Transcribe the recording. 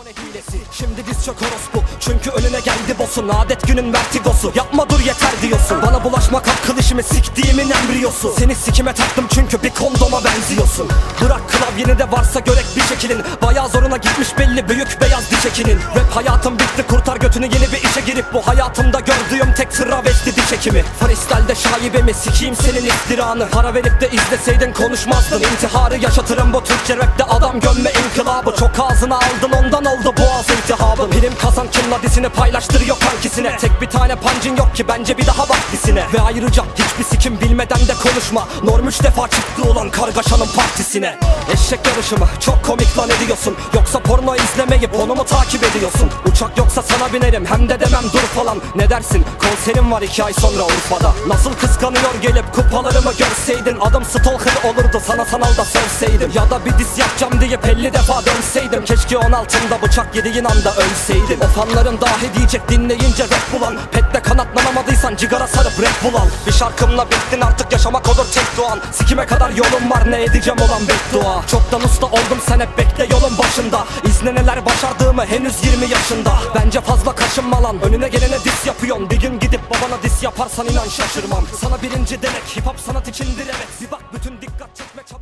abone hilesi Şimdi diz çök orospu. Çünkü önüne geldi boss'un Adet günün vertigosu. Yapma dur yeter diyorsun. Bana bulaşmak akıl işimi siktiğimin embriyosu. Seni sikime taktım çünkü bir kondoma benziyorsun. Bırak klavyeni de varsa görek bir şekilin. Bayağı zoruna gitmiş belli büyük beyaz diş ekinin. Rap hayatım bitti kurtar götünü yeni bir işe girip Bu hayatımda gördüğüm tek travesti diş ekimi. Freestyle'de şaibemi sikeyim senin iftiranı. Para verip de izleseydin konuşmazdın. İntiharı yaşatırım bu Türkçe rapte adam gömme inkılabı. Çok ağzına aldın ondan oldu boğaz iltihabı Prim kazan kimla dizini paylaştırıyor kankisine. Tek bir tane pancın yok ki bence bir daha bak dizine. Ve ayrıca hiçbir sikim bilmeden de konuşma. Norm üç defa çıktı olan kargaşanın partisine. Eşek yarışı mı çok komik lan ediyorsun. Yoksa porno izlemeyip onu mu takip ediyorsun? Uçak yoksa sana binerim hem de demem dur falan. Ne dersin? Konserim var iki ay sonra Urfa'da. Nasıl kıskanıyor gelip kupalarımı görseydin? Adım stalker olurdu sana sanalda sövseydim Ya da bir diz yapacağım deyip 50 defa dönseydim. Keşke 16'ımda bıçak yediğin anda ölseydim. O fanların dahi diyecek dinleyince rap bulan. Pette kanatlanamadıysan cigara sarıp rap bulan. Bir şarkımla bittin artık yaşamak olur tek doğan. Sikime kadar yolum var ne edeceğim olan beddua. Çoktan usta oldum sen hep bekle yolun başında. İzle neler başardığımı henüz 20 yaşında. Bence fazla kaşınma lan önüne gelene dis yapıyorsun. Bir gün gidip babana dis yaparsan inan şaşırmam. Sana birinci denek hip hop sanat içindir evet. Bir bak bütün dikkat çekme çaban